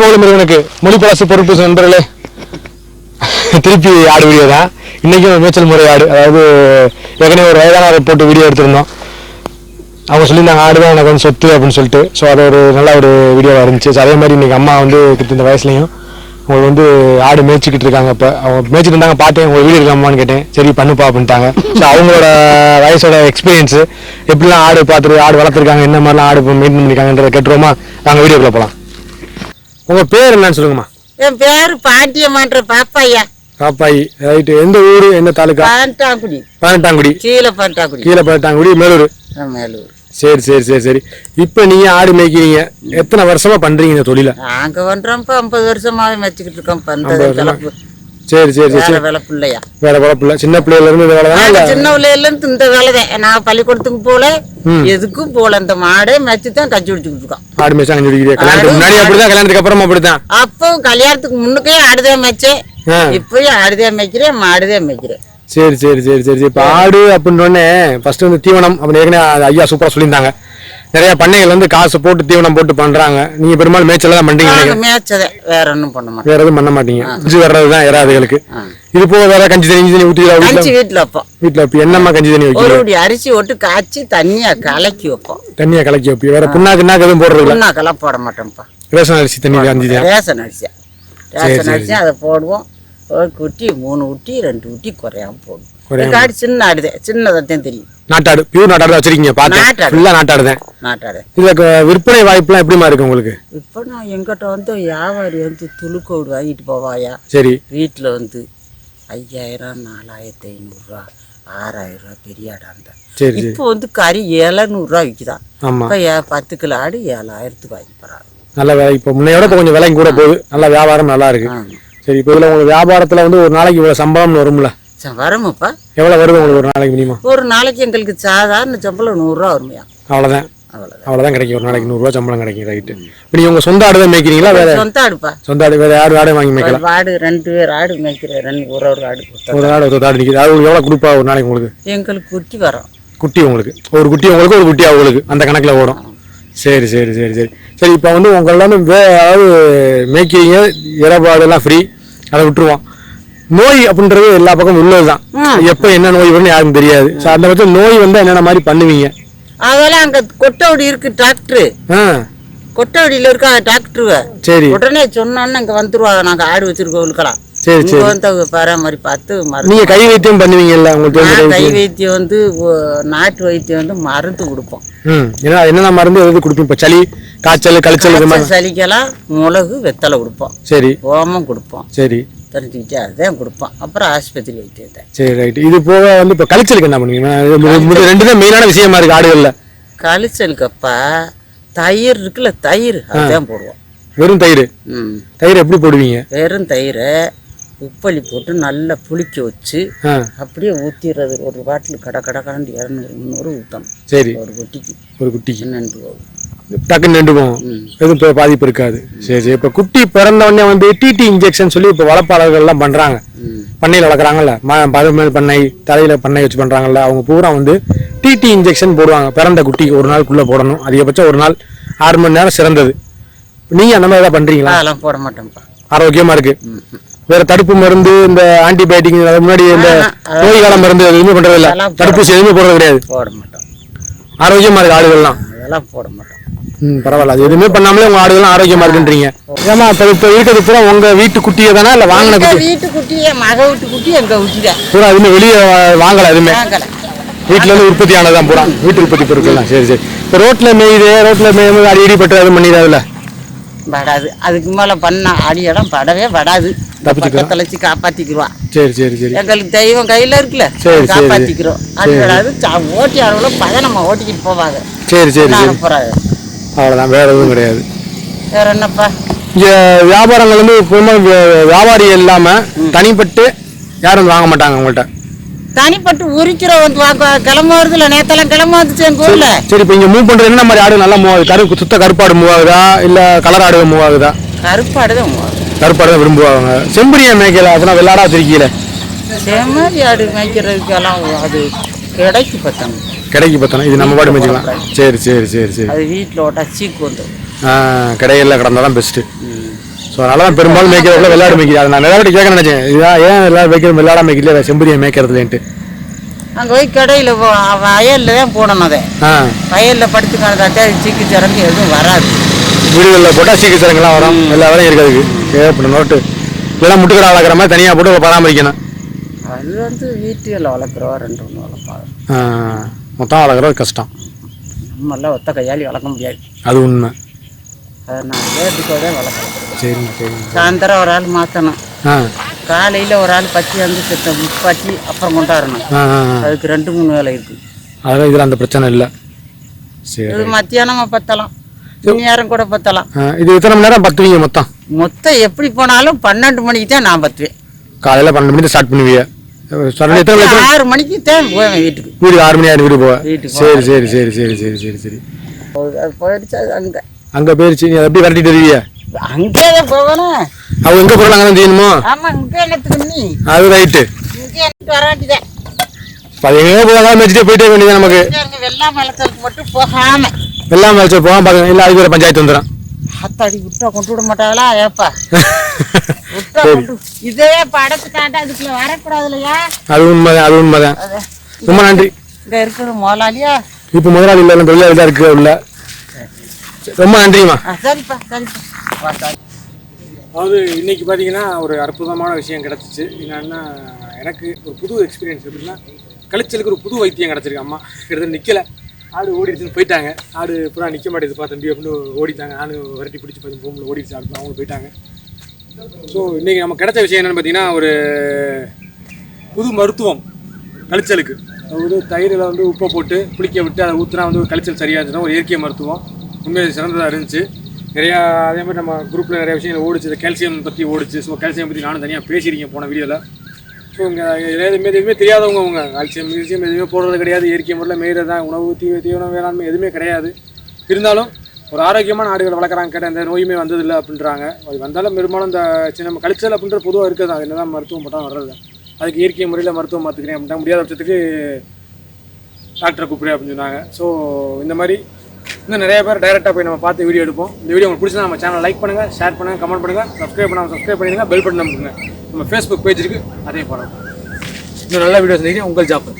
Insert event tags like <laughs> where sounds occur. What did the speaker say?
போகலும் இறைவனுக்கு மொழி பொறுப்பு நண்பர்களே. திருப்பி ஆடு வீடியோ தான். இன்றைக்கும் மேய்ச்சல் முறை ஆடு. அதாவது ஏற்கனவே ஒரு வயதானவரை போட்டு வீடியோ எடுத்திருந்தோம். அவங்க சொல்லியிருந்தாங்க ஆடு தான் எனக்கு வந்து சொத்து அப்படின்னு சொல்லிட்டு. ஸோ அது ஒரு நல்ல ஒரு வீடியோவாக இருந்துச்சு. ஸோ அதே மாதிரி இன்றைக்கி அம்மா வந்து கிட்ட இந்த வயசுலையும் அவங்க வந்து ஆடு மேய்ச்சிக்கிட்டு இருக்காங்க இப்போ. அவங்க மேய்ச்சிட்டு இருந்தாங்க பார்த்தேன் உங்கள் வீடியோ இருக்காமான்னு கேட்டேன். சரி பண்ணுப்பா அப்படின்ட்டாங்க. ஸோ அவங்களோட வயசோட எக்ஸ்பீரியன்ஸு எப்படிலாம் ஆடு பார்த்துட்டு ஆடு வளர்த்துருக்காங்க என்ன மாதிரிலாம் ஆடு மெயின்டைன் பண்ணியிருக்காங்கன்றத கேட்டுருவோமா? நாங்கள் வீடியோக்குள்ள போகலாம் உங்கள் பேர் என்னன்னு சொல்லுங்கம்மா. என் பேரு பாண்டியம்மான்ற பாப்பாயா. காப்பாயி ரைட்டு எந்த ஊர் என்ன தாலுக்கா? பாண்டாங்குடி. பதினெட்டாங்குடி கீழே பாண்டாங்குடி. கீழே பதினெட்டாங்குடி மேலூர். மேலூர். சரி சரி சரி சரி. இப்போ நீங்கள் ஆடு மேய்க்கிறீங்க. எத்தனை வருஷமா பண்றீங்க இந்த தொழிலை? நாங்க பண்றோம்ப்பா ஐம்பது வருஷமாவே வச்சுக்கிட்டு இருக்கோம்? கிளப்பு சரி சரி சரி. வேற வேலை பிள்ளையா? வேற சின்ன பிள்ளையில இருந்து இந்த வேலை தானே சின்ன பிள்ளையில இருந்து இந்த வேலை தான். நான் பள்ளிக்கூடத்துக்கு போல எதுக்கும் போல. இந்த மாடே மேய்ச்சி தான் கஞ்சி குடிச்சுக்கிட்டு இருக்கோம் ஆடு மேய்ச்சா சொல்லிக்கிறீங்க கல்யாணத்துக்கு முன்னாடி அப்படிதான் கல்யாணத்துக்கு அப்புறமா அப்படித்தான். அப்போ கல்யாணத்துக்கு முன்னுக்கே ஆடுதே மேய்ச்சேன். இப்பயும் ஆடுதே மேய்க்கிறேன் மாடுதே மேய்க்கிறேன். சரி சரி சரி சரி இப்போ ஆடு அப்படின்னோடனே ஃபர்ஸ்ட் வந்து தீவனம் அப்படின்னு ஏற்கனவே ஐயா சூப்பராக சொல்லியிருந்தாங்க. நிறைய பண்ணைகள் வந்து காசு போட்டு தீவனம் போட்டு பண்றாங்க. நீங்க பெரும்பாலும் மேய்ச்சல் தான் பண்றீங்க. மேய்ச்சதே வேற ஒண்ணும் பண்ண வேற எதுவும் பண்ண மாட்டீங்க. குஞ்சு வர்றது தான் இறாதுகளுக்கு இது போக வேற கஞ்சி தண்ணி தண்ணி ஊற்றி வீட்டில் கஞ்சி வீட்டுல வைப்போம். வீட்டில் இப்போ என்னம்மா கஞ்சி தண்ணி குடி அரிசி ஒட்டு காய்ச்சி தண்ணியா கலக்கி வைப்போம். தண்ணியை கலக்கி வைப்பீங்க. வேற புண்ணாக்கு நாக்கு எதுவும் போடுறது புண்ணாக்கெல்லாம் போட மாட்டோம்ப்பா. ரேஷன் அரிசி தண்ணி. கஞ்சி ரேஷன் அரிசியா? ரேஷன் அரிசி அதை போடுவோம். குட்டி மூணு குட்டி ரெண்டு குட்டி குறையாம குறையாம. காடு சின்ன ஆடுதே சின்னதான் தெரியும். நாட்டாடு. பியூர் நாட்டாடு வச்சிருக்கீங்க பார்த்தேன் நாட்டாடு. ஃபுல்லாக நாட்டாடு தான். நாட்டாடு. இதுல க- விற்பனை வாய்ப்புலாம் எப்படிமா இருக்கு உங்களுக்கு? இப்போ நான் எங்கிட்ட வந்து வியாபாரி வந்து துளுக்கோடு வாங்கிட்டு போவாயா? சரி. வீட்டில் வந்து ஐயாயிரம் நாலாயிரத்தி ஐநூறுரூவா ஆறாயிரம் ரூபா பெரிய சரி இப்போ வந்து கறி ஏழநூறுரூவா விற்கிதான் இப்போ பத்து கிலோ ஆடு ஏழாயிரத்துக்கு வாங்கி போகிறாங்க நல்ல விலை. இப்போ முன்னையோட கொஞ்சம் விலையும் கூட போகுது. நல்ல வியாபாரம் நல்லா இருக்கு. சரி இப்போ இதில் உங்களுக்கு வியாபாரத்தில் வந்து ஒரு நாளைக்கு இவ்வளோ சம்பளம்னு வரும்ல? வரமுப்பா எவ்வளோ வருது உங்களுக்கு ஒரு நாளைக்கு மினிமம் ஒரு நாளைக்கு எங்களுக்கு சாதாரண சம்பளம் நூறுரூவா வருமையா. அவ்வளோதான் அவ்வளோதான் கிடைக்கும். ஒரு நாளைக்கு நூறுரூவா சம்பளம் கிடைக்கும் ரைட்டு இப்போ நீங்கள் உங்கள் சொந்த ஆடு தான் மேய்க்கிறீங்களா வேற? சொந்த ஆடுப்பா. சொந்த ஆடு வேற யார் ஆடு வாங்கி மேய்க்கலாம் ஆடு ரெண்டு பேர் ஆடு மேய்க்கிற ரெண்டு ஒரு ஒரு ஆடு. ஒரு ஆடு ஒரு ஆடு நிற்கிது அது எவ்வளோ கொடுப்பா ஒரு நாளைக்கு உங்களுக்கு? எங்களுக்கு குட்டி வரும். குட்டி உங்களுக்கு. ஒரு குட்டி உங்களுக்கு ஒரு குட்டி அவங்களுக்கு. அந்த கணக்கில் ஓடும். சரி சரி சரி சரி. சரி இப்போ வந்து உங்கள வந்து வே அதாவது மேய்க்கிறீங்க இரவாடெல்லாம் ஃப்ரீ அதை விட்டுருவோம் நோய் அப்படின்றது எல்லா பக்கமும் உள்ளது தான். எப்போ என்ன நோய் வரும்னு யாருக்கும் தெரியாது. ஸோ அந்த பட்சம் நோய் வந்து என்னென்ன மாதிரி பண்ணுவீங்க? அதெல்லாம் அங்க கொட்டவடி இருக்கு டாக்டர். ஆ. கொட்டவடியில இருக்கா டாக்டர் சரி. உடனே சொன்னோன்னு இங்க வந்துருவாங்க நாங்க ஆடு வச்சிருக்கோம் சரி இங்க வந்து பராமரி பார்த்து நீங்கள் கை வைத்தியம் பண்ணுவீங்கல்ல உங்களுக்கு கை வைத்தியம்? வந்து நாட்டு வைத்தியம் வந்து மருந்து கொடுப்போம். ம். ஏன்னா என்னென்ன மருந்து எது கொடுப்பீங்க? இப்போ சளி காய்ச்சல் கழிச்சல் சளிக்கெல்லாம் மிளகு வெத்தலை கொடுப்போம். சரி. ஓமம் கொடுப்போம். சரி. தெரிஞ்சுக்கிட்டே அதான் கொடுப்போம். அப்புறம் ஆஸ்பத்திரி வைத்தியம் தான் சரி ரைட் இது போக வந்து இப்போ கழிச்சலுக்கு என்ன பண்ணுவீங்க? ரெண்டு தான் மெயினான விஷயமா இருக்கு ஆடுகளில். கழிச்சலுக்கப்பா தயிர் இருக்குல்ல தயிர். அதான் போடுவோம். வெறும் தயிர்? தயிர் எப்படி போடுவீங்க? வெறும் தயிரை உப்பள்ளி போட்டு நல்லா புளிக்க வச்சு அப்படியே ஊற்றிடுறது ஒரு பாட்டில் கடை கடை கடந்து இரநூறு முந்நூறு ஊற்றணும் சரி. ஒரு குட்டிக்கு. ஒரு குட்டிக்கு. என்னென்று போகும். டக்குன்னு நின்று போகும் எதுவும் இப்போ பாதிப்பு இருக்காது. சரி சரி. இப்போ குட்டி பிறந்த உடனே வந்து டிடி இன்ஜெக்ஷன் சொல்லி இப்போ வளர்ப்பாளர்கள்லாம் பண்ணுறாங்க. பண்ணையில் வளர்க்குறாங்கல்ல. பருமேல் பண்ணை தலையில் பண்ணை வச்சு பண்ணுறாங்கல்ல அவங்க பூரா வந்து டிடி இன்ஜெக்ஷன் போடுவாங்க. பிறந்த குட்டிக்கு ஒரு நாளுக்குள்ளே போடணும். அதிகபட்சம் ஒரு நாள் ஆறு மணி நேரம் சிறந்தது. நீங்கள் அந்த மாதிரி ஏதாவது பண்ணுறீங்களா அதெல்லாம் போட மாட்டேன்ப்பா. ஆரோக்கியமாக இருக்கு. வேற தடுப்பு மருந்து இந்த ஆன்டிபயோட்டிக் முன்னாடி இந்த நோய் கால மருந்து எதுவுமே பண்றது இல்ல தடுப்பூசி எதுவுமே போடுறது கிடையாது. போட மாட்டோம். ஆரோக்கியமா இருக்கு ஆடுகள்லாம். அதெல்லாம் போட மாட்டோம். பரவாயில்ல. அது எதுவுமே பண்ணாமலே உங்க ஆடுகள்லாம் ஆரோக்கியமா இருக்குன்றீங்க. ஏமா இப்போ இப்போ இருக்கிறது பூரா உங்க வீட்டு குட்டியை தானே? இல்ல வாங்கின குட்டி? வீட்டு குட்டி என் மக வீட்டு குட்டி எங்க வீட்டுதான் பூரா எதுவுமே வெளியே வாங்கல எதுவுமே? வீட்டுல இருந்து உற்பத்தி ஆனதுதான் பூரா. வீட்டு உற்பத்தி பொருட்கள்லாம். சரி சரி. இப்போ ரோட்ல மேயுது ரோட்ல மேயும்போது அடி அடிபட்டு அது பண்ணிடாதுல படாது. அதுக்கு மேல பண்ண அடியெல்லாம் படவே படாது. வச்சு காப்பாத்திக்கிறோம் சரி சரி சரி. எங்களுக்கு தெய்வம் கையில இருக்குல்ல. சரி. காப்பாத்திக்கிறோம். அது படாது ஓட்டி அளவுல பதனமா ஓட்டிக்கிட்டு போவாங்க. சரி சரி சரி. அவ்வளவுதான் வேற எதுவும் கிடையாது. வேற என்னப்பா? இங்க வியாபாரங்கள் வந்து வி- வியாபாரி இல்லாம தனிப்பட்டு யாரும் வந்து வாங்க மாட்டாங்க உங்கள்கிட்ட தனிப்பட்டு உரிக்கிறோம் வந்து கிளம்ப வருதுல நேத்தெல்லாம் கிளம்ப வந்துச்சு எங்க ஊர்ல. சரி இப்போ இங்க மூவ் பண்றது என்ன மாதிரி ஆடு நல்லா மூவ் ஆகுது? கரு சுத்த கருப்பாடு மூவ் ஆகுதா? இல்ல கலர் ஆடு மூவ் ஆகுதா? கருப்பாடு தான் வரும். கருப்பாடு தான் விரும்புவாங்க. செம்பரியா மேய்க்கல அப்படின்னா வெள்ளாடா திருக்கீல செம்மறி ஆடு மேய்க்கிறதுக்கெல்லாம் அது கிடைக்கு பத்தாங்க கடைக்கு பார்த்தோன்னா இது நம்ம பாடு மேய்ச்சிக்கலாம் சரி சரி சரி சரி. அது வீட்டில் ஓட்டா சீக்கு வந்துடும் ஆ கடையில் கிடந்தா தான் பெஸ்ட்டு ஸோ அதனால தான் பெரும்பாலும் மேய்க்கிறதுல வெள்ளாடு மேய்க்குது. அதை நான் நிறைய கேட்க நினைச்சேன். இதான் ஏன் எல்லாரும் வைக்கிறது வெள்ளாட மேய்க்கல செம்பரியை மேய்க்கிறதுலேன்ட்டு. அங்கே போய் கடையில் வயலில் தான் போடணும் அதை. வயலில் படுத்து கிடந்தாட்டே சீக்கு சிறந்து எதுவும் வராது. வீடுகளில் போட்டால் சீக்கிரங்கள்லாம் வரும். எல்லா வேலையும் இருக்கிறதுக்கு தேவைப்படும் நோட்டு. இல்லைன்னா முட்டுக்கடை வளர்க்குற மாதிரி தனியாக போட்டு பராமரிக்கணும். அது வந்து வீட்டில் வளர்க்குறவா ரெண்டு ஒன்று வளர்ப்பாங்க மொத்தம் வளர்க்குறது கஷ்டம். நம்மளாம் ஒத்த கையாளி வளர்க்க முடியாது. அது உண்மை. அதை நான் வேட்டுக்கோதே வளர்க்குறேன். சரிங்க சரிங்க. சாயந்தரம் ஒரு ஆள் மாற்றணும் ஆ. காலையில் ஒரு ஆள் பச்சி வந்து செத்த முப்பாச்சி அப்புறம் கொண்டாடணும். ஆ ஆ ஆ. அதுக்கு ரெண்டு மூணு வேலை இருக்குது அதெல்லாம் இதில் அந்த பிரச்சனை இல்லை. சரி. இது மத்தியானமாக பத்தலாம். நேரம் கூட பத்தலாம். ஆ, இது எத்தனை மணி நேரம் பத்துவீங்க மொத்தம்? மொத்தம் எப்படி போனாலும் பன்னெண்டு மணிக்கு தான் நான் பத்துவேன். காலையில் பன்னெண்டு மணிக்கு ஸ்டார்ட் பண்ணுவீங்க ஆறு மணிக்கு தான் போவேன் வீட்டுக்கு. வீடு ஆறு மணி ஆறு வீடு போவ வீட்டுக்கு சரி சரி சரி சரி சரி சரி சரி. போயிடுச்சு அங்கே. அங்கே போயிருச்சு நீ எப்படி விரட்டிட்டு வருவீங்க அங்கே போகணும். அவங்க எங்கே போகிறாங்க தான் செய்யணுமோ? ஆமாம் இங்கே என்னத்துக்கு அது ரைட்டு. இங்கே வர வேண்டியதேன் எங்கேயோ போகாம வச்சுட்டு போயிட்டே வேண்டியது நமக்கு. அங்கே வெள்ளா மலத்தலுக்கு மட்டும் போகாம. எல்லாம் வச்சு போகாம பார்க்கணும். இல்லை அதுக்கு ஒரு பஞ்சாயத்து வந்துடும் ஆத்தாடி விட்டா கொண்டு விட மாட்டாங்களா? ஏப்பா. <laughs> இதே படத்து தாண்டா அதுக்குள்ள வரக்கூடாது இல்லையா அது உண்மைதான் அது உண்மைதான். ரொம்ப நன்றி. இங்க இருக்கிற முதலாளியா? இப்போ முதலாளி இல்லை தொழிலாளி தான் இருக்கு உள்ள. ரொம்ப நன்றிம்மா. சரிப்பா சரிப்பா. அதாவது இன்னைக்கு பார்த்தீங்கன்னா ஒரு அற்புதமான விஷயம் கிடச்சிச்சு. என்னன்னா எனக்கு ஒரு புது எக்ஸ்பீரியன்ஸ் எப்படின்னா கழிச்சலுக்கு ஒரு புது வைத்தியம் கிடச்சிருக்கு. அம்மா கிட்டத்தட்ட நிற்கல ஆடு ஓடிடுச்சுன்னு போயிட்டாங்க. ஆடு பூரா நிற்க மாட்டேது பா தம்பி அப்படின்னு ஓடிட்டாங்க. ஆடு விரட்டி பிடிச்சி பார்த்து பூமியில் ஓடிடுச்சு. ஆடு அவங்க போயிட்டாங்க. ஸோ இன்றைக்கி நம்ம கிடைச்ச விஷயம் என்னென்னு பார்த்தீங்கன்னா ஒரு புது மருத்துவம் கழிச்சலுக்கு. அதாவது தயிரில் வந்து உப்பை போட்டு புளிக்க விட்டு அதை ஊற்றினா வந்து ஒரு கழிச்சல் சரியாக இருந்துச்சுன்னா ஒரு இயற்கை மருத்துவம். உண்மையாக சிறந்ததாக இருந்துச்சு. நிறையா அதே மாதிரி நம்ம குரூப்பில் நிறைய விஷயங்கள் ஓடிச்சு. கால்சியம் பற்றி ஓடிச்சு. ஸோ கால்சியம் பற்றி நானும் தனியாக பேசியிருக்கேன் போன வீடியோவில் ஸோ இங்கே எதுவுமே எதுவுமே தெரியாதவங்க அவங்க. கால்சியம் மியூசியம் எதுவுமே போடுறது கிடையாது. இயற்கை முறையில் மேயிறது தான் உணவு தீ தீவனம் வேளாண்மை எதுவுமே கிடையாது. இருந்தாலும் ஒரு ஆரோக்கியமான ஆடுகளை வளர்க்குறாங்க கேட்டால் எந்த நோயுமே வந்ததில்லை அப்படின்றாங்க. அது வந்தாலும் பெரும்பாலும் இந்த சின்ன நம்ம கழிச்சல் அப்படின்ற பொதுவாக இருக்குது. அது என்னதான் மருத்துவம் போட்டால் வர்றது அதுக்கு இயற்கை முறையில் மருத்துவம் பார்த்துக்கிறேன் அப்படின்னா முடியாத பட்சத்துக்கு டாக்டரை கூப்பிடு அப்படின்னு சொன்னாங்க. ஸோ இந்த மாதிரி இன்னும் நிறைய பேர் டைரெக்டாக போய் நம்ம பார்த்து வீடியோ எடுப்போம். இந்த வீடியோ உங்களுக்கு பிடிச்சா நம்ம சேனல் லைக் பண்ணுங்கள் ஷேர் பண்ணுங்கள் கமெண்ட் பண்ணுங்கள் சப்ஸ்கிரைப் பண்ணாமல் சப்ஸ்கிரைப் பண்ணிடுங்க பெல் பட்டன் நம்புங்க நம்ம ஃபேஸ்புக் பேஜ் இருக்குது அதே பாருங்கள் இன்னும் நல்ல வீடியோஸ் உங்கள் ஜாப்